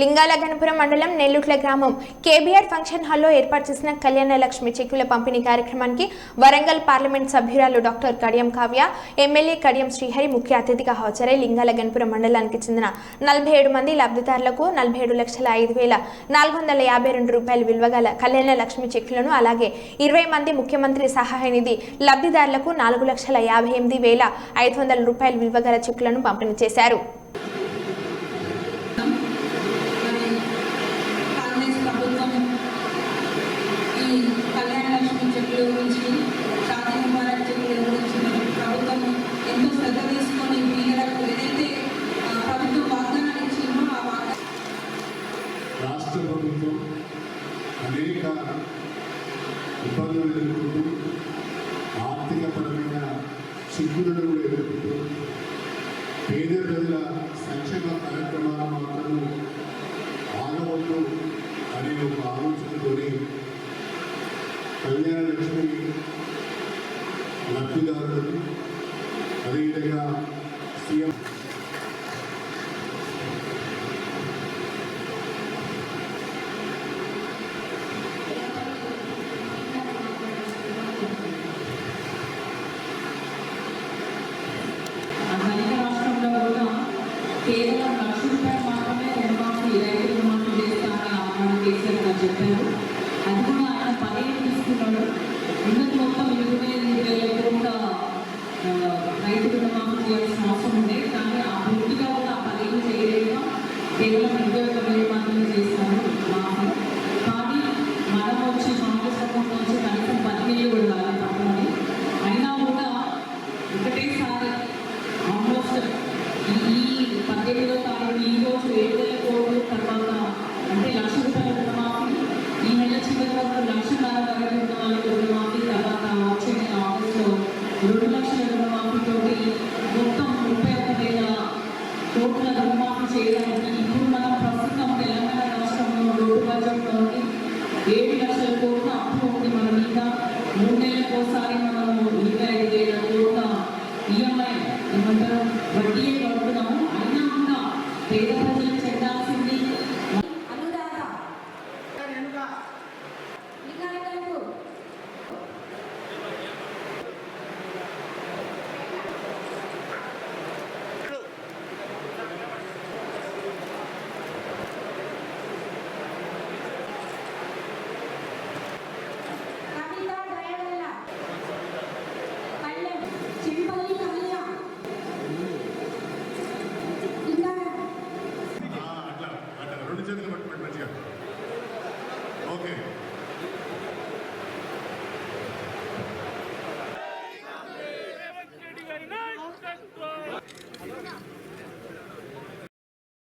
లింగాల గణపురం మండలం నెల్లుట్ల గ్రామం. KBR function హాల్లో ఏర్పాటు చేసిన కళ్యాణ లక్ష్మి చెక్కుల పంపిణీ కార్యక్రమానికి వరంగల్ పార్లమెంట్ సభ్యురాలు డాక్టర్ కడియం కావ్య ఎమ్మెల్యే కడియం శ్రీహరి ముఖ్య అతిథిగా హాజరై లింగాల గణపురం మండలానికి చెందిన నలభై ఏడు మంది లబ్ధిదారులకు నలభై ఏడు లక్షల ఐదు వేల నాలుగు వందల యాభై రెండు రూపాయలు విలువగల కళ్యాణ లక్ష్మి చెక్కులను అలాగే ఇరవై మంది ముఖ్యమంత్రి సహాయ నిధి లబ్ధిదారులకు నాలుగు లక్షల యాభై ఎనిమిది వేల ఐదు వందల రూపాయలు విలువగల చెక్కులను పంపిణీ చేశారు. అనేక ఇబ్బందులు ఎదుర్కొంటూ ఆర్థికపరమైన చిక్కులను కూడా ఎదుర్కొంటూ పేద ప్రజల సంక్షేమ కార్యక్రమాల మాత్రము మొత్తం ఇరవై ఎనిమిది వేల కోట్ల రైతు రుణమాఫీ చేయాల్సిన అవసరం ఉంది కానీ ఆ పూర్తిగా కూడా ఆ పదిహేను చేయలేక కేవలం ఇరవై ఒక వేలు మాత్రమే చేస్తాను మాఫీ కానీ మనం వచ్చి కాంగ్రెస్ ప్రభుత్వం వచ్చి కనీసం కూడా తప్పని అయినా కూడా ఒకటేసారి ఆల్మోస్ట్ ఈ ఈ పద్దెనిమిదో తారీఖు ఈ రోజు ఏడు వేల తర్వాత రెండు లక్షల రుణమాఫీ మొత్తం ముప్పై ఒక్క వేల కోట్ల రుణమాఫీ చేయడానికి ఇప్పుడు మనం ప్రస్తుతం తెలంగాణ రాష్ట్రంలో రోడ్డు బడ్జెట్లో ఏడు లక్షల కోట్ల అప్పు ఉంది మన మీద. మూడు నెలలకోసారి మనము ఇరవై ఐదు వేల కోట్ల ఈఎంఐ ఏమంటారు? వడ్డీ కడుతున్నాము అయినా కూడా పేద ప్రజలు